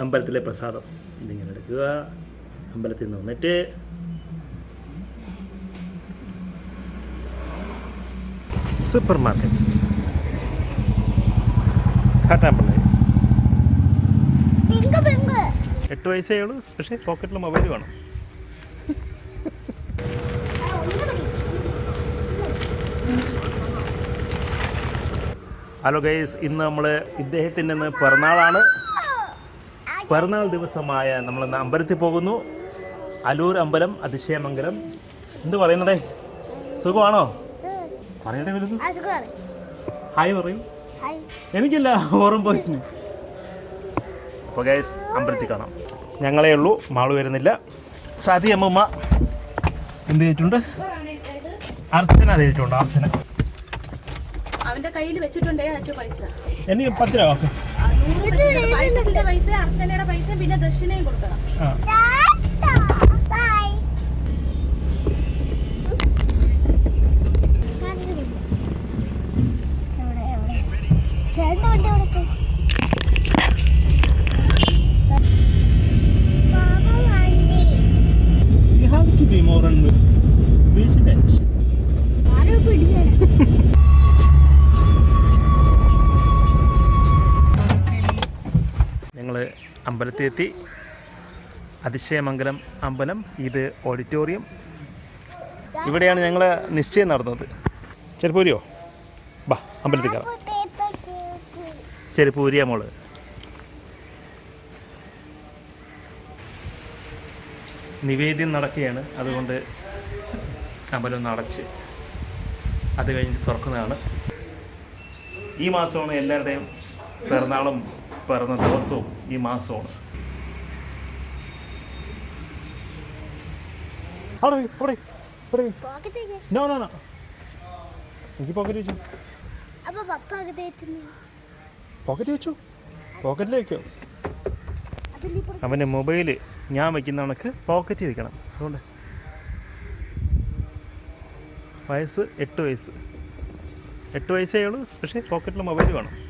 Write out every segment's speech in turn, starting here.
അമ്പലത്തിലെ പ്രസാദം. ഇതിങ്ങനെ എടുക്കുക. അമ്പലത്തിൽ നിന്ന് വന്നിട്ട് സൂപ്പർ മാർക്കറ്റ് കാട്ടാമ്പള്ളി എട്ട് വയസ്സേ ഉള്ളൂ. പക്ഷേ പോക്കറ്റിൽ മൊബൈൽ വേണം. ഹലോ ഗൈസ് ഇന്ന് നമ്മൾ ഇദ്ദേഹത്തിന്റെ പിറന്നാളാണ്. പിറന്നാൾ ദിവസമായ നമ്മൾ ഇന്ന് അമ്പലത്തിൽ പോകുന്നു. അലൂർ അമ്പലം അതിശയമംഗലം. എന്ത് പറയുന്നടേ? സുഖമാണോ? പറയട്ടെ വലുത്. ഹായ് പറയൂ. എനിക്കില്ല ഓറം ബോയ്സിന്. അപ്പോൾ ഗൈസ് അമ്പലത്തിൽ കാണാം. ഞങ്ങളേ ഉള്ളൂ മാൾ വരുന്നില്ല. സതി അമ്മമ്മ എന്ത് ചെയ്തിട്ടുണ്ട്? അർച്ചന ചെയ്തിട്ടുണ്ട് അർച്ചന. അവന്റെ കയ്യിൽ വെച്ചിട്ടുണ്ടേ അച്ചു പൈസ. എനിക്ക് പത്ത് രൂപ പൈസത്തിന്റെ പൈസ അർച്ചനയുടെ പൈസ പിന്നെ ദക്ഷിണയും കൊടുക്കണം. ചേട്ടന്റെ വണ്ടി എവിടെ അമ്പലത്തിൽ എത്തി അതിശയമംഗലം അമ്പലം ഇത് ഓഡിറ്റോറിയം. ഇവിടെയാണ് ഞങ്ങൾ നിശ്ചയം നടന്നത്. ചെരുപ്പൂരിയോ? ബാ അമ്പലത്തിൽ കയറാം ചെരുപ്പൂരിയ മോൾ. നിവേദ്യം നടക്കുകയാണ്. അതുകൊണ്ട് അമ്പലം ഒന്ന് അടച്ച് അത് കഴിഞ്ഞ് തുറക്കുന്നതാണ്. ഈ മാസമാണ് എല്ലാവരുടെയും പിറന്നാളും പിറന്ന ദിവസവും ഈ മാസമാണ്. അവിടെ വയ്ക്ക്, അവിടെ വയ്ക്ക്, അവിടെ no no No, no, no. എനിക്ക് പോക്കറ്റ് വെച്ചു. അപ്പൊ പപ്പ പോക്കറ്റ് വെച്ചു. പോക്കറ്റിൽ വെക്കോ. അതിന്റെ അവന്റെ മൊബൈൽ ഞാൻ വെക്കുന്ന കണക്ക് പോക്കറ്റിൽ വെക്കണം. അതുകൊണ്ട് വയസ്സ് എട്ട് വയസ്സ്. എട്ട് വയസ്സേ ഉള്ളൂ പക്ഷേ പോക്കറ്റിൽ മൊബൈൽ വേണം.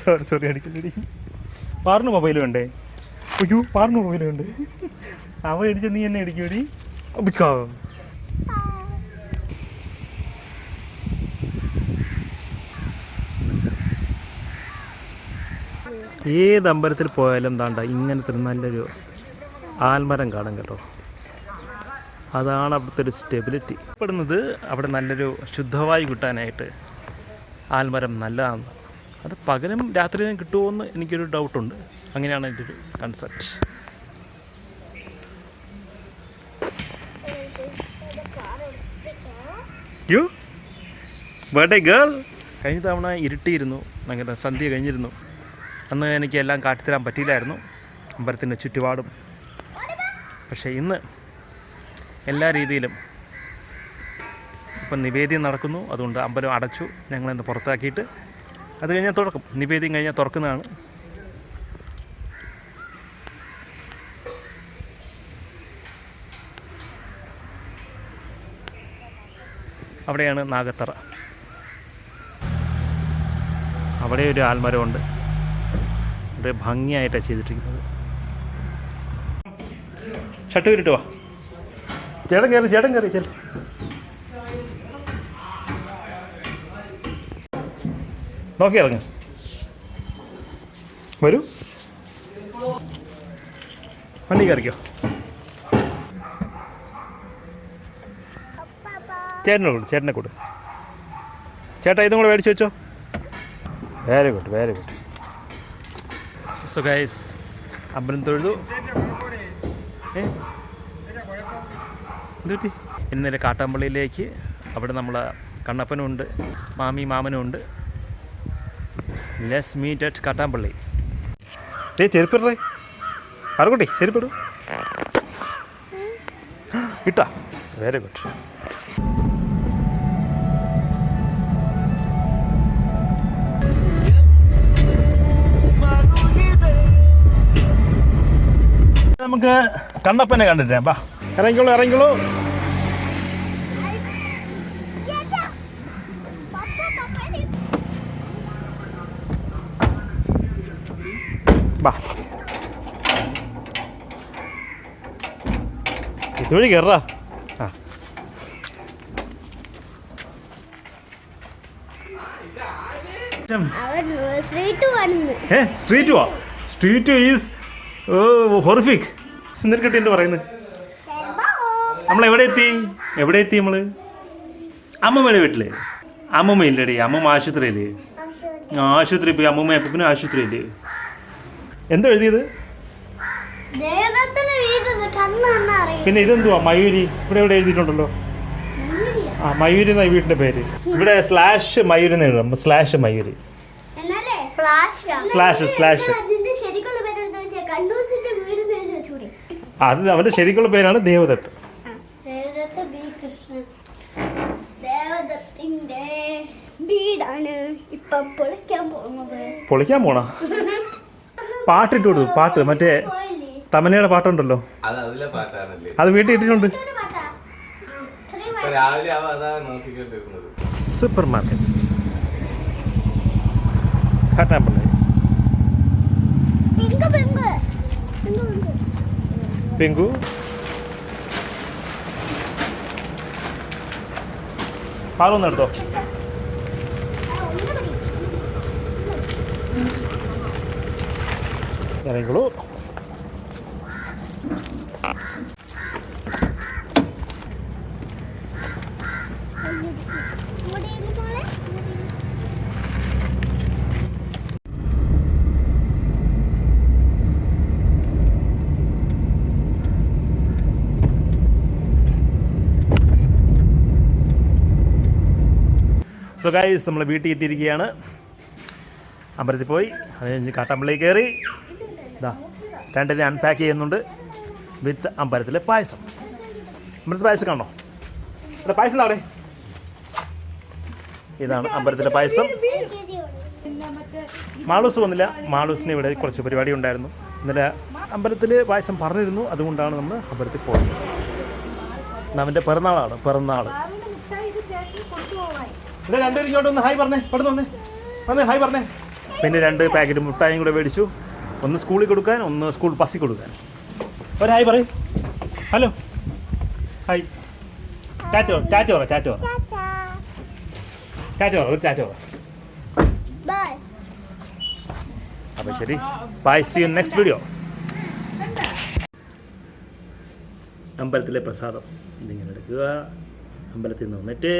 സോറി സോറി അടിക്കുന്നിടി പാറിന് മൊബൈൽ വേണ്ടേ? അയ്യോ പാറിന് മൊബൈൽ വേണ്ടേ? അവ അടിച്ച നീ എന്നെ അടിക്കൂടി അപ്പിക്കോ ഏത് അമ്പലത്തിൽ പോയാലും താണ്ട ഇങ്ങനത്തെ നല്ലൊരു ആൽമരം കാണും കേട്ടോ. അതാണ് അവിടുത്തെ ഒരു സ്റ്റെബിലിറ്റി പെടുന്നത് അവിടെ നല്ലൊരു ശുദ്ധവായു കിട്ടാനായിട്ട് ആൽമരം നല്ലതാണ് അത് പകലും രാത്രിയിലും കിട്ടുമോയെന്ന് എനിക്കൊരു ഡൗട്ടുണ്ട്. അങ്ങനെയാണ് എന്റെ ഒരു കൺസെപ്റ്റ് യു ബർത്ത്ഡേ ഗേൾ കഴിഞ്ഞ തവണ ഇരുട്ടിയിരുന്നു. അങ്ങനെ സന്ധ്യ കഴിഞ്ഞിരുന്നു. അന്ന് എനിക്ക് എല്ലാം കാട്ടിത്തരാൻ പറ്റിയില്ലായിരുന്നു. അമ്പലത്തിന്റെ ചുറ്റുപാടും. പക്ഷേ ഇന്ന് എല്ലാ രീതിയിലും ഇപ്പം നിവേദ്യം നടക്കുന്നു. അതുകൊണ്ട് അമ്പലം അടച്ചു. ഞങ്ങളിന്ന് പുറത്താക്കിയിട്ട് അത് കഴിഞ്ഞാൽ തുറക്കും. നിവേദ്യം കഴിഞ്ഞാൽ തുറക്കുന്നതാണ്. അവിടെയാണ് നാഗത്തറ. അവിടെ ഒരു ആൽമരമുണ്ട്. വളരെ ഭംഗിയായിട്ടാണ് ചെയ്തിട്ടിരിക്കുന്നത്. ഷട്ട് കയറിട്ട് ചേട്ടൻ കയറി ചേട്ടൻ കയറി ചേട്ടൻ. നോക്കി ഇറങ്ങ്. വരൂ. വണ്ടി കയറിക്കോ. ചേട്ടനെ കൊടു ചേട്ടനെ കൊടു. ചേട്ടാ ഇതും കൂടെ മേടിച്ചു വെച്ചോ. Very good very good so അമ്പലം തൊഴുതു. എന്തുപറ്റി? ഇന്നലെ കാട്ടാമ്പള്ളിയിലേക്ക് അവിടെ നമ്മൾ കണ്ണപ്പനുണ്ട് മാമി മാമനും ഉണ്ട് ലെസ് മീറ്റ് അറ്റ് കാട്ടാമ്പള്ളി ഏ ചെരുപ്പിടേ ആർക്കോട്ടെ ചെരുപ്പിടും. ഇട്ടാ. വെരി ഗുഡ് നമുക്ക് കണ്ണപ്പനെ കണ്ടിട്ടേ ബാ. ഇറങ്ങിക്കോളൂ ഇറങ്ങിക്കോളൂ. ബാ. ഇതുവഴി കയറാ ആ. സ്ട്രീറ്റ് വാ സ്ട്രീറ്റ് ഈസ് ഹൊറിഫിക്. സിന്ദർക്കെട്ടി എന്ന് പറയുന്നത് നമ്മൾ എവിടെ എത്തി? എവിടെ എത്തി നമ്മൾ? അമ്മമ്മയുടെ വീട്ടിൽ. അമ്മമ്മ ഇല്ലടി അമ്മമ്മ ആശുപത്രിയിൽ. ആശുപത്രി. പോയി അമ്മമ്മ അപ്പനും ആശുപത്രിയിൽ. എന്തോ എഴുതിയത്? പിന്നെ ഇതെന്തുവാ? മയൂരി. ഇവിടെ എവിടെ എഴുതിയിട്ടുണ്ടല്ലോ? ആ മയൂരി എന്ന വീട്ടിന്റെ പേര്. ഇവിടെ സ്ലാഷ് മയൂരി എന്ന് എഴുതാം. സ്ലാഷ് മയൂരി. Slash slash. അത് അവന്റെ ശരിക്കുള്ള പേരാണ് ദേവദത്ത്. പൊളിക്കാൻ പോണ? പാട്ടിട്ട് കൊടുത്തു പാട്ട് മറ്റേ തമനയുടെ പാട്ടുണ്ടല്ലോ. അത് അതിലെ പാട്ടാണല്ലേ? അത് വീട്ടിൽ ഇട്ടിട്ടുണ്ട്. Super market Kattampally pink pink pink pink pink പാലൊന്നും എടുത്തോ ആ, ഒന്ന് പിടി. ഇറങ്ങിക്കോളൂ. സോ ഗൈസ് നമ്മൾ വീട്ടിൽ എത്തിയിരിക്കുകയാണ് അമ്പലത്തിൽ പോയി അതിനു കഴിഞ്ഞ് കാട്ടാമ്പള്ളി കയറി ഇതാ രണ്ടിനെ അൺപാക്ക് ചെയ്യുന്നുണ്ട് വിത്ത് അമ്പലത്തിലെ പായസം. അമ്പലത്തിലെ പായസം കാണോ ഇവിടെ പായസം അവിടെ. ഇതാണ് അമ്പലത്തിലെ പായസം. മാളൂസ് വന്നില്ല. മാളൂസിന് ഇവിടെ കുറച്ച് പരിപാടി ഉണ്ടായിരുന്നു. ഇന്നലെ അമ്പലത്തിൽ പായസം പറഞ്ഞിരുന്നു. അതുകൊണ്ടാണ് നമ്മൾ അമ്പലത്തിൽ പോകുന്നത് അവന്റെ പിറന്നാളാണ് പിറന്നാൾ ഇവിടെ രണ്ടുപേരും ഹായ് പറഞ്ഞേ പെട്ടെന്ന് വന്നേ. വന്നേ ഹായ് പറഞ്ഞേ. പിന്നെ രണ്ട് പാക്കറ്റ് മുട്ടായും കൂടെ മേടിച്ചു. ഒന്ന് സ്കൂളിൽ കൊടുക്കാൻ ഒന്ന് സ്കൂൾ ബസ്സിൽ കൊടുക്കാൻ. ഒരു ഹായ് പറയും. ഹലോ. ഹായ്. ചാറ്റോ ചാറ്റോ പറ ചാറ്റോ ടാറ്റാ. പറ ഒരു ചാറ്റോ പറ. അപ്പോൾ ശരി. Bye see you next video അമ്പലത്തിലെ പ്രസാദം. ഇതിങ്ങനെ എടുക്കുക. അമ്പലത്തിൽ നിന്ന് വന്നിട്ട്